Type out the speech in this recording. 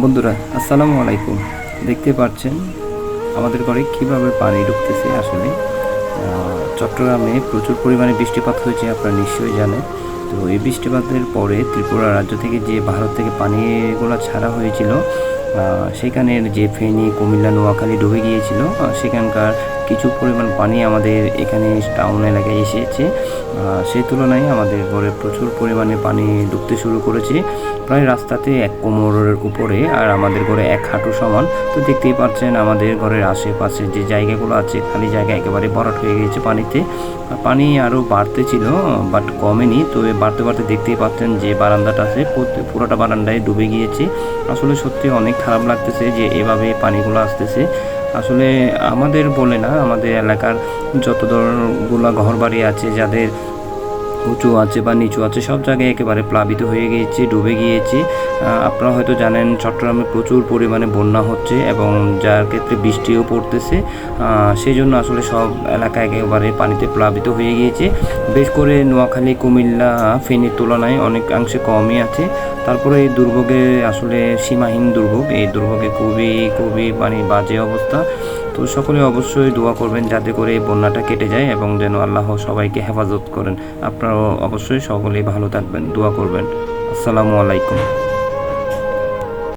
বন্ধুরা, আসসালামু আলাইকুম। দেখতে পাচ্ছেন আমাদের ঘরে কীভাবে পানি ঢুকতেছে আসলে। চট্টগ্রামে প্রচুর পরিমাণে বৃষ্টিপাত হয়েছে, আপনারা নিশ্চয়ই জানেন। তো এই বৃষ্টিপাতের পরে ত্রিপুরা রাজ্য থেকে যে ভারত থেকে পানিগুলো ছাড়া হয়েছিল সেখানের যে ফেনী, কুমিল্লা, নোয়াখালী ডুবে গিয়েছিল সেখানকার কিছু পরিমাণ পানি আমাদের এখানে টাউন এলাকায় এসেছে। সেই তুলনায় আমাদের ঘরে প্রচুর পরিমাণে পানি ঢুকতে শুরু করেছে। প্রায় রাস্তাতে এক কোমরের উপরে আর আমাদের ঘরে এক হাঁটু সমান। তো দেখতেই পাচ্ছেন আমাদের ঘরের আশেপাশে যে জায়গাগুলো আছে, খালি জায়গা একেবারে ভরাট হয়ে গিয়েছে পানিতে। পানি আরও বাড়তে ছিল বাট কমেনি। তো বাড়তে বাড়তে দেখতেই পাচ্ছেন যে বারান্দাটা আছে পুরোটা বারান্দায় ডুবে গিয়েছে। আসলে সত্যি অনেক খারাপ লাগতেছে যে এভাবে পানিগুলো আসতেছে। আসলে আমাদের বলে না আমাদের এলাকার যত ঘর বাড়ি আছে যাদের উঁচু আছে বা নিচু আছে, সব জায়গায় একেবারে প্লাবিত হয়ে গিয়েছে, ডুবে গিয়েছে। আপনারা হয়তো জানেন চট্টগ্রামে প্রচুর পরিমাণে বন্যা হচ্ছে এবং যার ক্ষেত্রে বৃষ্টিও পড়তেছে। সেই জন্য আসলে সব এলাকা একেবারে পানিতে প্লাবিত হয়ে গিয়েছে। বেশ করে নোয়াখালী, কুমিল্লা ফেনীর তুলনায় অনেকাংশে কমই আছে। তারপরে এই দুর্ভোগে আসলে সীমাহীন দুর্ভোগ, এই দুর্ভোগে খুবই খুবই মানে বাজে অবস্থা। তো সকলে অবশ্যই দোয়া করবেন যাতে করে এই বন্যাটা কেটে যায় এবং যেন আল্লাহ সবাইকে হেফাজত করেন। আপনারাও অবশ্যই সকলেই ভালো থাকবেন, দোয়া করবেন। আসসালামু আলাইকুম।